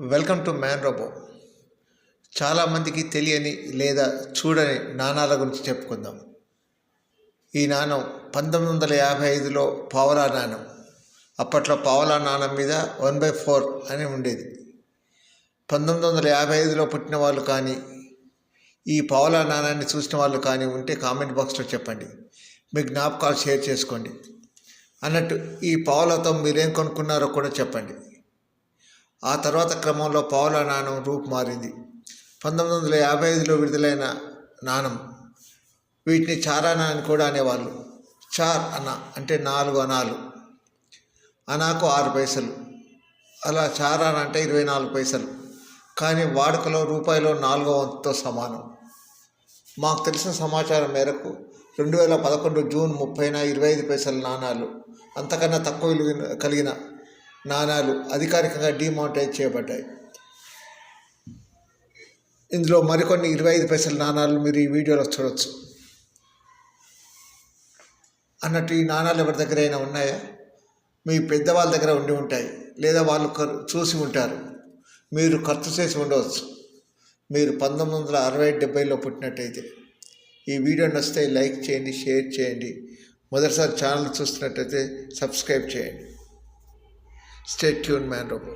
Welcome to man robo చాలామందికి తెలియని లేదా చూడని నాణాల గురించి చెప్పుకుందాం. ఈ నాణం పంతొమ్మిది వందల యాభై ఐదులో పావలా నాణం. అప్పట్లో పావలా నాణం మీద వన్ బై ఫోర్ అని ఉండేది. పంతొమ్మిది వందల యాభై ఐదులో పుట్టిన వాళ్ళు కానీ ఈ పావలా నాణాన్ని చూసిన వాళ్ళు కానీ ఉంటే కామెంట్ బాక్స్లో చెప్పండి. మీ జ్ఞాపకాలు షేర్ చేసుకోండి. అన్నట్టు ఈ పావులతో మీరేం కొనుక్కున్నారో కూడా చెప్పండి. ఆ తర్వాత క్రమంలో పావుల నాణం రూపు మారింది. పంతొమ్మిది వందల యాభై ఐదులో విడుదలైన నాణం వీటిని చారానా అని కూడా అనేవాళ్ళు. చార్ అన అంటే నాలుగు అనాలు. అనాకు ఆరు పైసలు. అలా చారాన అంటే ఇరవై నాలుగు పైసలు. కానీ వాడుకలో రూపాయిలో నాలుగో వంతుతో సమానం. మాకు తెలిసిన సమాచారం మేరకు రెండు వేల పదకొండు జూన్ ముప్పైన ఇరవై ఐదు పైసల నాణాలు అంతకన్నా తక్కువ విలువ కలిగిన నాణాలు అధికారికంగా డిమానిటైజ్ చేయబడ్డాయి. ఇందులో మరికొన్ని ఇరవై ఐదు పైసల నాణాలు మీరు ఈ వీడియోలో చూడవచ్చు అన్నట్టు ఈ నాణాలు ఎవరి దగ్గర అయినా ఉన్నాయా? మీ పెద్దవాళ్ళ దగ్గర ఉండి ఉంటాయి. లేదా వాళ్ళు చూసి ఉంటారు. మీరు ఖర్చు చేసి ఉండవచ్చు. మీరు పంతొమ్మిది వందల అరవై డెబ్బైలో పుట్టినట్టయితే ఈ వీడియో నచ్చితే లైక్ చేయండి షేర్ చేయండి. మొదటిసారి ఛానల్ చూస్తున్నట్టయితే సబ్స్క్రైబ్ చేయండి. State tune man robo